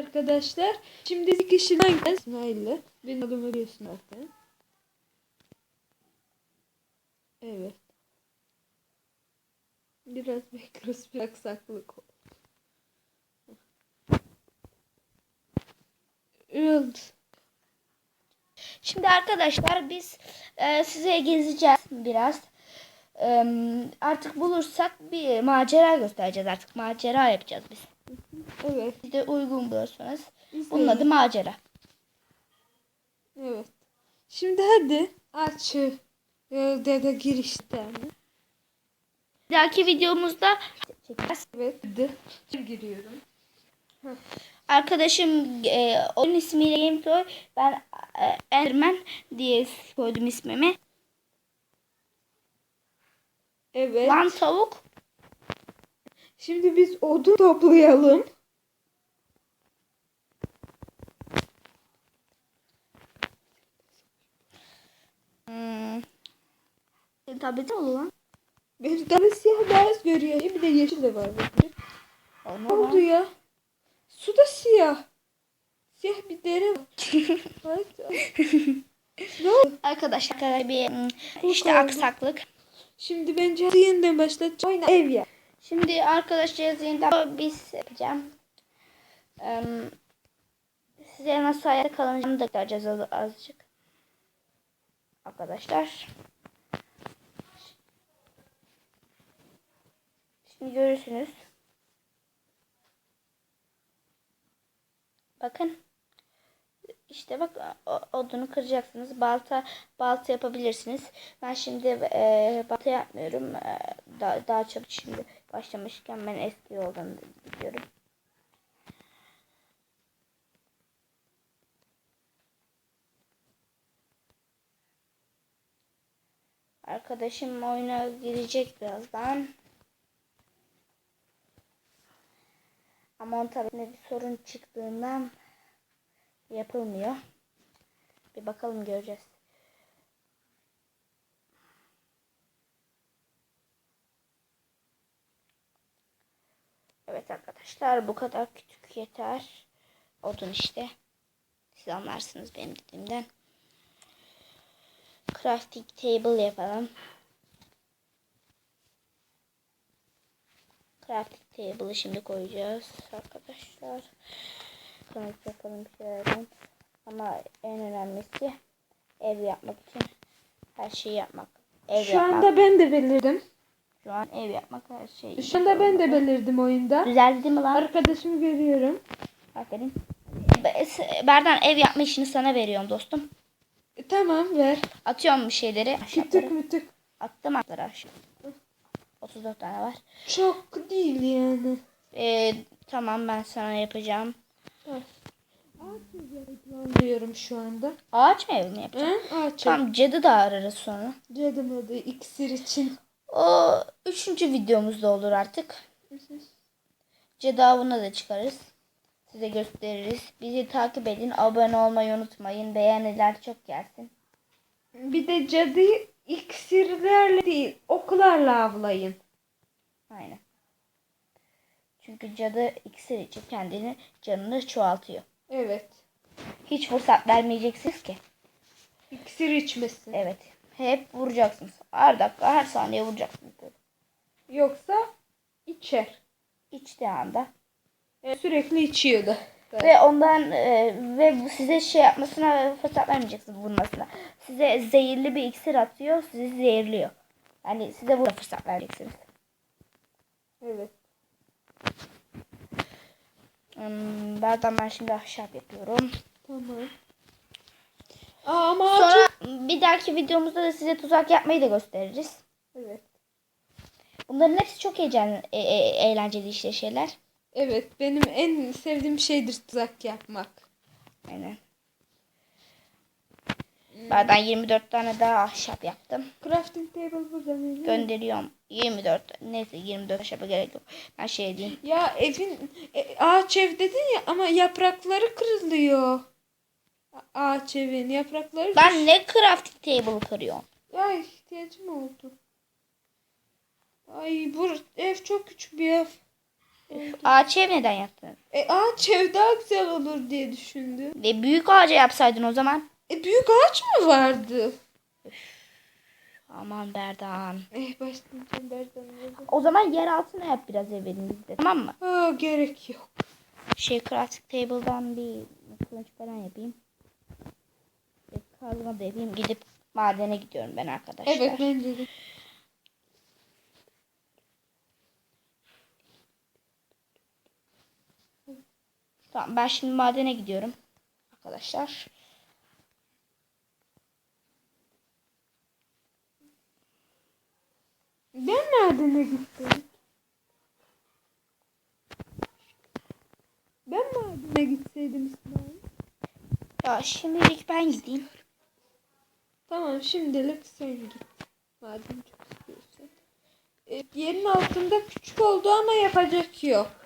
Arkadaşlar şimdi iki kişiden gel. İsmail'le. Benim adımı biliyorsun zaten. Evet. Biraz bekliyoruz. Bir aksaklık oldu. Evet. Şimdi arkadaşlar biz e, size gezeceğiz biraz. E, artık bulursak bir macera göstereceğiz artık. Macera yapacağız biz. Evet. Siz de uygun bulursanız. Bunun İzleyin. adı macera. Evet. Şimdi hadi aç. e, Dede girişten. Bir dahaki videomuzda çekeceğiz. Evet. Giriyorum. Arkadaşım e, onun ismiyle Gameplay. Ben e, Ermen diye koydum ismimi. Evet. Lan tavuk. Şimdi biz odun toplayalım. Senin tabletin oldu lan. Bir tane siyah beyaz görüyor. Bir de yeşil de var. Ne oldu ya? Su da siyah. Siyah bir dere var. Ne oldu? Arkadaşlar bir hmm, işte aksaklık. Şimdi bence hadi yeniden başlatacağım. Oyna ev ya. Şimdi arkadaşlar yeniden biz yapacağım. Eee, size nasıl hayatta kalacağını da göstereceğiz az- azıcık. Arkadaşlar. Görürsünüz. Bakın. İşte bak odunu kıracaksınız. Balta balta yapabilirsiniz. Ben şimdi e, balta yapmıyorum. E, daha, daha çabuk şimdi başlamışken ben eski yoldan gidiyorum. Arkadaşım oyuna girecek birazdan. Ama onun tabii bir sorun çıktığından yapılmıyor. Bir bakalım göreceğiz. Evet arkadaşlar bu kadar küçük yeter. Odun işte. Siz anlarsınız benim dediğimden. Crafting table yapalım. Crafting table'ı şimdi koyacağız arkadaşlar. Kanıt yapalım bir şeylerden. Ama en önemlisi ev yapmak için her şeyi yapmak. Ev Şu yapmak. anda ben de belirdim. Şu an ev yapmak her şey. Şu anda ben de belirdim oyunda. Düzeldi mi lan? Arkadaşımı görüyorum. Aferin. Be- Berdan ev yapma işini sana veriyorum dostum. E, tamam ver. Atıyorum bir şeyleri. Kütük mütük. Attım atları aşağı. 34 tane var. Çok değil yani. Ee, tamam ben sana yapacağım. Planlıyorum şu anda. Ağaç mı ev mi yapacağım? Hı? Ağaç. Tamam cadı da ararız sonra. Cadım adı iksir için. O üçüncü videomuzda olur artık. Cadı avına da çıkarız. Size gösteririz. Bizi takip edin. Abone olmayı unutmayın. Beğeniler çok gelsin. Bir de cadıyı iksirlerle değil oklarla avlayın. Aynen. Çünkü cadı iksir için kendini canını çoğaltıyor. Evet. Hiç fırsat vermeyeceksiniz ki. İksir içmesin. Evet. Hep vuracaksınız. Her dakika her saniye vuracaksınız. böyle. Yoksa içer. İçtiği anda. Yani sürekli içiyordu. Ve ondan e, ve size şey yapmasına fırsat vermeyeceksiniz vurmasına. Size zehirli bir iksir atıyor. Sizi zehirliyor. Yani size burada fırsat vereceksiniz. Evet. Hmm, Berdan ben şimdi ahşap yapıyorum. Tamam. Aa, ama Sonra bir dahaki videomuzda da size tuzak yapmayı da gösteririz. Evet. Bunların hepsi çok heyecan, e- e- eğlenceli işte şeyler. Evet benim en sevdiğim şeydir tuzak yapmak. Aynen. Berdan 24 tane daha ahşap yaptım. Crafting table burada mıydı? Gönderiyorum. 24. Neyse 24 ahşapa gerek yok. Ben şey diyeyim. Ya evin e, ağaç ev dedin ya ama yaprakları kırılıyor. Ağaç evin yaprakları Ben ne crafting table kırıyorum? Ya ihtiyacım oldu. Ay bu ev çok küçük bir ev. Ağaç ev neden yaptın? E ağaç ev daha güzel olur diye düşündüm. E, büyük ağaca yapsaydın o zaman. E büyük ağaç mı vardı? Aman Berdan. Eh başlayacağım Berdan'a. O zaman yer altına yap biraz evinizde. Tamam mı? Aa gerek yok. Şey crafting table'dan bir kılıç falan yapayım. Bir kazma da yapayım. Gidip madene gidiyorum ben arkadaşlar. Evet bence de. Tamam ben şimdi madene gidiyorum. Arkadaşlar. Ben madene gittim. Ben madene gitseydim İsmail. Ya şimdilik ben gideyim. Tamam şimdilik sen git. Madem çok istiyorsan. E, yerin altında küçük oldu ama yapacak yok.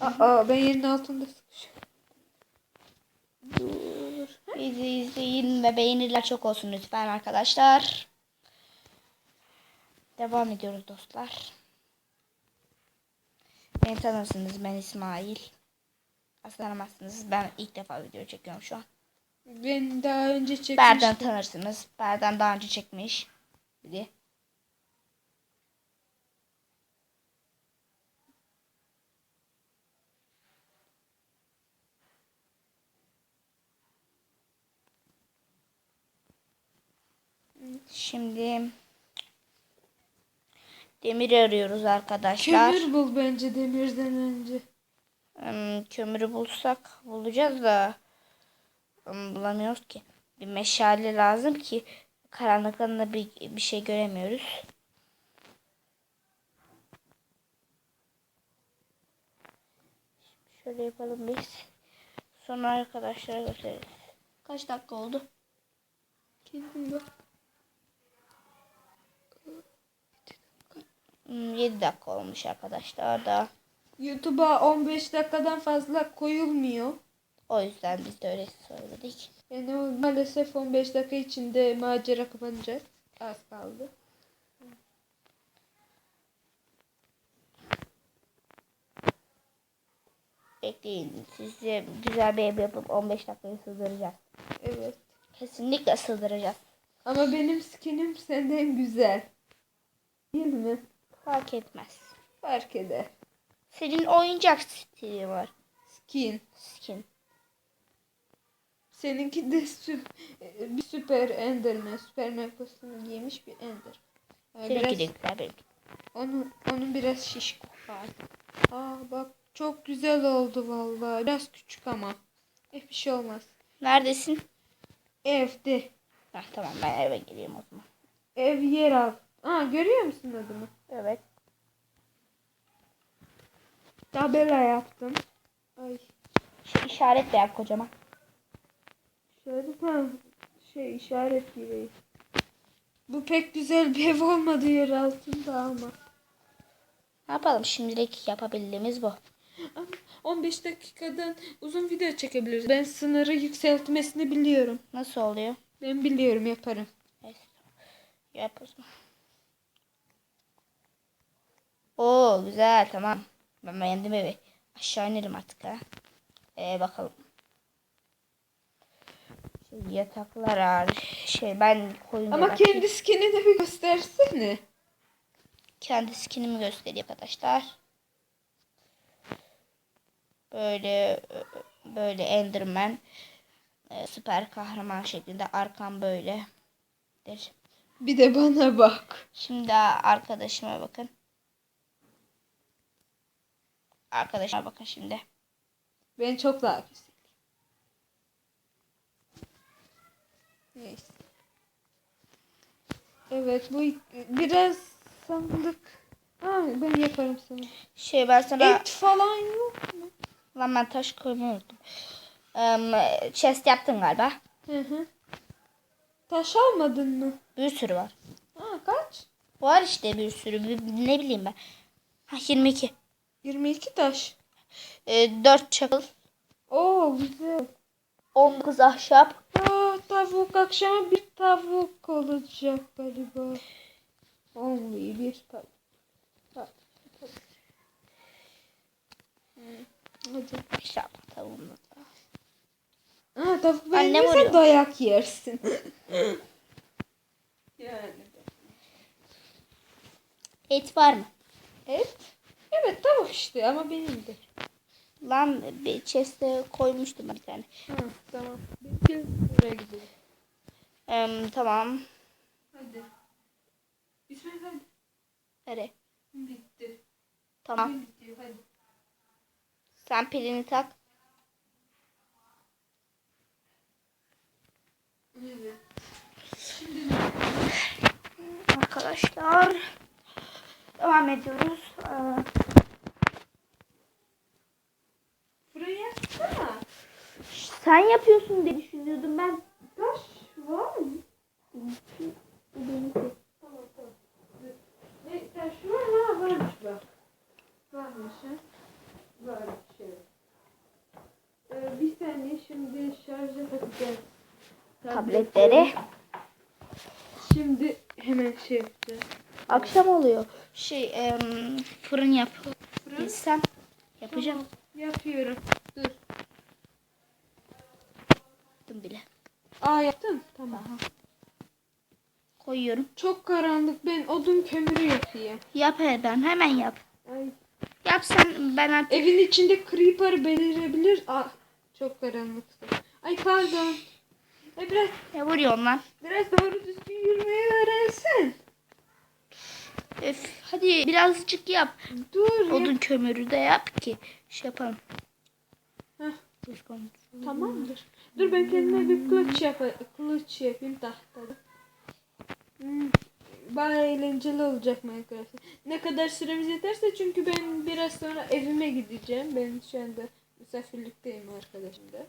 Aa ben yerin altında sıkışıyorum. Dur. Bizi izleyin ve beğeniler çok olsun lütfen arkadaşlar. Devam ediyoruz dostlar. Beni tanırsınız ben İsmail. Aslında tanımazsınız. Ben ilk defa video çekiyorum şu an. Ben daha önce çekmiştim. Berdan tanırsınız. Berdan daha önce çekmiş. Biri. Şimdi demir arıyoruz arkadaşlar. Kömür bul bence demirden önce. Hmm, kömürü bulsak bulacağız da hmm, bulamıyoruz ki. Bir meşale lazım ki karanlıktan da bir, bir şey göremiyoruz. Şöyle yapalım biz. Sonra arkadaşlara gösteririz. Kaç dakika oldu? Kendim bak. 7 dakika olmuş arkadaşlar da. YouTube'a 15 dakikadan fazla koyulmuyor. O yüzden biz de öyle söyledik. Yani o maalesef 15 dakika içinde macera kapanacak. Az kaldı. Bekleyin. Size güzel bir ev yapıp 15 dakikayı sığdıracağız. Evet. Kesinlikle sığdıracağız. Ama benim skinim senden güzel. Değil mi? Fark etmez. Fark eder. Senin oyuncak stili var. Skin. Skin. Seninki de süp, bir süper enderman. Süperman kostümü giymiş bir ender. Seninki biraz, de güzel benimki. onun, onun biraz şişko var. Aa bak çok güzel oldu vallahi. Biraz küçük ama. Eh bir şey olmaz. Neredesin? Evde. Heh, tamam ben eve geleyim o zaman. Ev yer al. Aa görüyor musun adımı? Evet. Tabela yaptım. Ay Şu işaret de yap kocaman. şöyle ha, şey işaret gibi. Bu pek güzel bir ev olmadı yer altında ama. Ne yapalım şimdilik yapabildiğimiz bu. Ama 15 dakikadan uzun video çekebiliriz. Ben sınırı yükseltmesini biliyorum. Nasıl oluyor? Ben biliyorum yaparım. Neyse. Yap o zaman. Oo güzel tamam. Ben beğendim evi. Aşağı inelim artık ha. Ee, bakalım. Şey, yataklar ağır. Şey ben koyun Ama yatak- kendi skinini de bir göstersene. kendi skinimi göstereyim arkadaşlar. Böyle böyle Enderman e, süper kahraman şeklinde arkam böyledir. Bir de bana bak. Şimdi arkadaşıma bakın. Arkadaşıma bakın şimdi. Ben çok daha güzel. Neyse. Evet bu biraz sandık. Ha, ben yaparım sana. Şey ben sana Et falan yok mu? lan ben taş koymayı unuttum. Em, chest yaptın galiba. Hı hı. Taş almadın mı? Bir sürü var. Ha kaç? Var işte bir sürü. Bir- Ne bileyim ben. Ha 22. 22 taş. E, 4 çakıl. Oo güzel. 19 ahşap. Aa, tavuk akşama bir tavuk olacak galiba. Only bir tavuk. Ha, tavuk. Hadi. İnşallah tavuğumla da. Ha tavuk vuruyor. dayak yersin. yani. Et var mı? Et. Evet tavuk işte ama benimdir. Lan bir chest'e koymuştum bir tane. Ha tamam. Gel buraya gidelim. Em, tamam. Hadi. İsmail hadi. Nereye? Bitti. Tamam. Bitti hadi. Sen pilini tak. Evet. Arkadaşlar. Devam ediyoruz. Ee, Burayı yapsana. sen yapıyorsun diye düşünüyordum ben. Taş var mı? Benimki. Tamam tamam. Ne taş var mı? Varmış bak. Varmış ha. Varmış. Ee, bir saniye şimdi şarja takacağız. Tabletleri. Şimdi hemen şey yapacağız. Akşam oluyor. Şey em, fırın yap. Fırın. Bilsem yapacağım. Tamam, yapıyorum. Dur. Yaptım bile. Aa yaptın? Tamam. Koyuyorum. Çok karanlık. Ben odun kömürü yapayım. Yap ben hemen yap. Ay. Yap sen ben artık Evin içinde creeper belirebilir. Aa, çok karanlıkta. Ay pardon. Ay biraz, ne vuruyorsun lan? biraz doğru düzgün yürümeyi öğrensen. Öf, hadi birazcık yap. Dur. Odun kömürü de yap ki şey yapalım. Heh, tamamdır. Dur ben kendime bir kılıç, yap kılıç yapayım tahtada. Hmm, Baya eğlenceli olacak Minecraft. Ne kadar süremiz yeterse çünkü ben biraz sonra evime gideceğim. Ben şu anda misafirlikteyim arkadaşımda.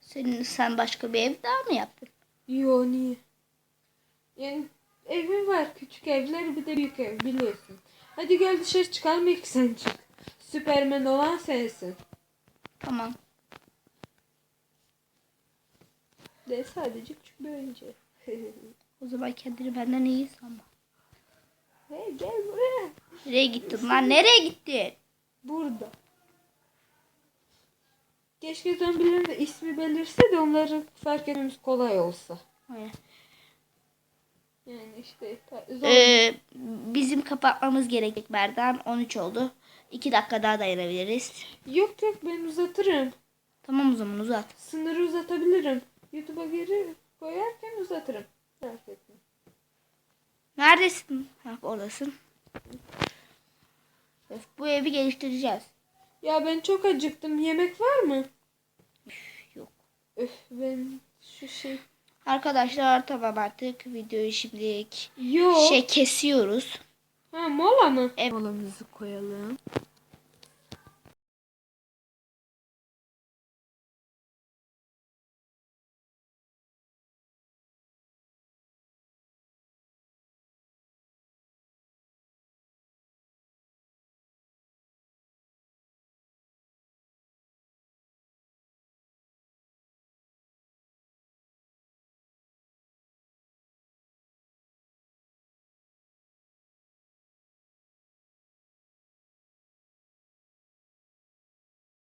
Senin sen başka bir ev daha mı yaptın? Yo niye? Yani evim var. Küçük evler bir de büyük ev biliyorsun. Hadi gel dışarı çıkalım ilk sen çık. Süpermen olan sensin. Tamam. De sadece küçük bir oyuncu. O zaman kendini benden iyi sanma. hey gel buraya. Nereye gittin lan? Nereye gittin? Burada. Keşke zombilerin de ismi belirse de onları fark etmemiz kolay olsa. Aynen. Yani işte zombi. Ee, bizim kapatmamız gerekecek Merdan. 13 oldu. 2 dakika daha dayanabiliriz. Yok yok ben uzatırım. Tamam o zaman uzat. Sınırı uzatabilirim. YouTube'a geri koyarken uzatırım. Fark etme. Neredesin? Ha, oradasın. Öf, bu evi geliştireceğiz. Ya ben çok acıktım. Yemek var mı? Yok. Öf ben şu şey... Arkadaşlar tamam artık videoyu şimdilik Yok. şey kesiyoruz. Ha mola mı? Evet. Molamızı koyalım.